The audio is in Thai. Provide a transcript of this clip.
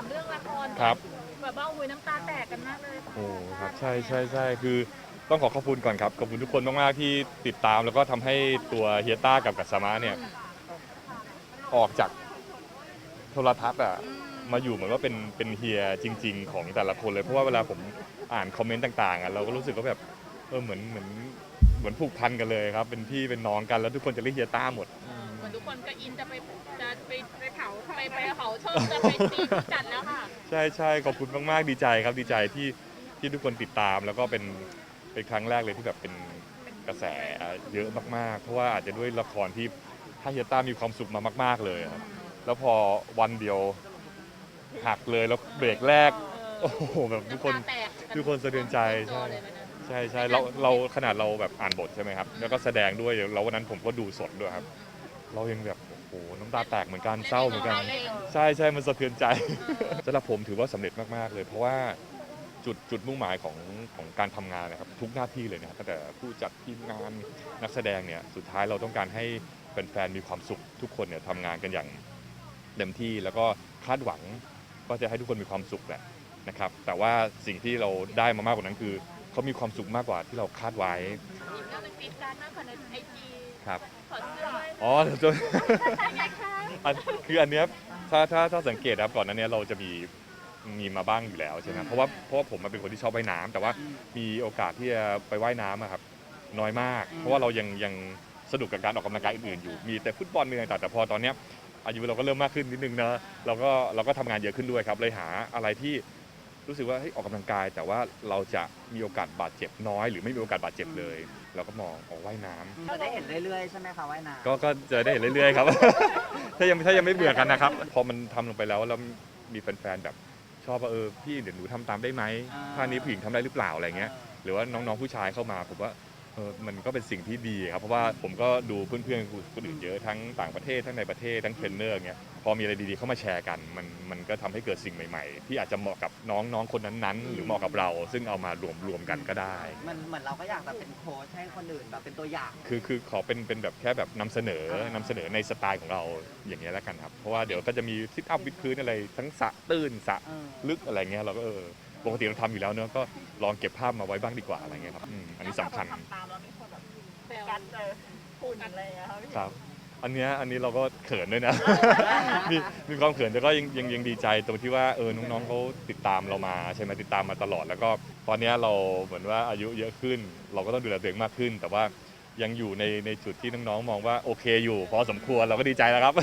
ามเรื่องละครครับ แบบว่าอุ้ยน้ำตาแตกกันมากเลยค่ะโอ้ครับใช่ใช่ใช่คือต้องขอขอบคุณก่อนครับขอบคุณทุกคนมากๆที่ติดตามแล้วก็ทำให้ตัวเฮียต้ากับกัสมาเนี่ยออกจากโทรทัศน์อะมาอยู่เหมือนว่าเป็นเป็นเฮียจริง ๆ ของแต่ละคนเลยเพราะว่าเวลาผมอ่านคอมเมนต์ต่างๆอะเราก็รู้สึกว่าแบบเออเหมือนเหมือนเหมือนผูกพันกันเลยครับ เป็นพี่เป็นน้องกันแล้วทุกคนจะเรียกเฮียต้าหมด เหมือนทุกคนก็อินจะไปจะไปไปเผาไปไปเผาเชิญจะไปตีผู้จัดแล้วค่ะ ใช่ใช่ขอบคุณมากๆดีใจครับดีใจที่ที่ทุกคนติดตาม แล้วก็เป็นเป็นครั้งแรกเลยที่แบบเป็นกระแสเยอะมากๆ เพราะว่าอาจจะด้วยละครที่ถ้าเฮียต้ามีความสุขมามาก ๆเลยครับแล้วพอวันเดียวหักเลยแล้วเบรกแรกโอ้โหแบบทุกคนำตาแตกทุกคนสะเทือนใจใช่เลยวันนั้นใช่ใช่เราเราขนาดเราแบบอ่านบทใช่ไหมครับ แล้วก็แสดงด้วยแล้ววันนั้นผมก็ดูสดด้วยครับ เรายังแบบโอ้โหน้ำตาแตกเหมือนกันเศร้าเหมือนกัน ใช่ใช่มันสะเทือนใจสำหรับผมถือว่าสำเร็จมากๆเลย เพราะว่าจุดจุดมุ่งหมายของของการทำงานนะครับ ทุกหน้าที่เลยนะครับตั้งแต่ผู้จัดทีมงานนักแสดงเนี่ยสุดท้ายเราต้องการให้แฟนๆมีความสุขทุกคนเนี่ยทำงานกันอย่างเต็มที่แล้วก็คาดหวังก็จะให้ทุกคนมีความสุขแหละนะครับ แต่ว่าสิ่งที่เราได้มามากกว่านั้นคือเขามีความสุขมากกว่าที่เราคาดไว้อีก เรื่องหนึงฟีดการ์ดมากกว่าในไอจีครับถอดเสื้ออ๋อจะยังไงคะอันคืออันเนี้ยถ้าถ้าถ้าสังเกตนะครับก่อนหนั้นเนี้ยเราจะมีมีมาบ้างอยู่แล้วใช่ไหมเพราะว่าเพราะว่าผมมาเป็นคนที่ชอบว่ายน้ำแต่ว่ามีโอกาสที่จะไปว่ายน้ำอะครับน้อยมาก เพราะว่าเรายังยังสนุกกับการออกกำลังกายอื่นๆอยู่ มีแต่ฟุตบอลมีอะไรต่างๆแต่พอตอนเนี้ยอายุเราก็เริ่มมากขึ้นนิดนึงนะเราก็เราก็ทำงานเยอะขึ้นด้วยครับเลยหาอะไรที่ รู้สึกว่าเฮ้ยออกกำลังกาย แต่ว่าเราจะมีโอกาสบาดเจ็บน้อย หรือไม่มีโอกาสบาดเจ็บเลย เราก็มองออกว่ายน้ำจะได้เห็นเรื่อยๆใช่ไหมคะว่ายน้ำก็ก็จะได้เห็นเรื่อยๆครับ ถ้ายังถ้ายังไม่เบื่อกันนะครับพอมันทำลงไปแล้วแล้วมีแฟนๆแบบชอบว่าเออพี่เดี๋ยวหนูทำตามได้ไหมท่านี้ผู้หญิงทำได้หรือเปล่าอะไรเงี้ยหรือว่าน้องๆผู้ชายเข้ามาผมว่า เออมันก็เป็นสิ่งที่ดีครับเพราะว่าผมก็ดูเพื่อนๆคนอื่นเยอะทั้งต่างประเทศทั้งในประเทศทั้งเทรนเนอร์เงี้ยพอมีอะไรดีๆเข้ามาแชร์กัน มันมันก็ทำให้เกิดสิ่งใหม่ๆ ที่อาจจะเหมาะกับน้องๆคนนั้นๆ หรือเหมาะกับเรา ซึ่งเอามารวมรวมกันก็ได้ มันเหมือนเราก็อยากแบบเป็นโค้ชให้คนอื่นแบบเป็นตัวอย่าง คือคือขอเป็นเป็นแบบแค่แบบนำเสนออ่านำเสนอในสไตล์ของเราอย่างเงี้ยแล้วกันครับเพราะว่าเดี๋ยวก็จะมีซิทอัพวิดพื้นอะไรทั้งสระตื้นสระเออลึกอะไรเงี้ยเราก็เออ ปกติเราทำอยู่แล้วเนอะก็ลองเก็บภาพมาไว้บ้างดีกว่าอะไรเงี้ยครับอืมอันนี้สำคัญทำตามแล้วมีคนแบบแซวกันเจอหุ่นอะไรอย่างเงี้ยค่ะพี่ครับ อันเนี้ยอันนี้เราก็เขินด้วยนะ มีมีความเขินแต่ก็ยังยังยังดีใจตรงที่ว่าเออน้องๆเขาติดตามเรามาใช่ไหมติดตามมาตลอด แล้วก็ตอนเนี้ยเราเหมือนว่าอายุเยอะขึ้น เราก็ต้องดูแลตัวเองมากขึ้น แต่ว่ายังอยู่ในในจุดที่น้องๆมองว่าโอเคอยู่ พอสมควรเราก็ดีใจแล้วครับ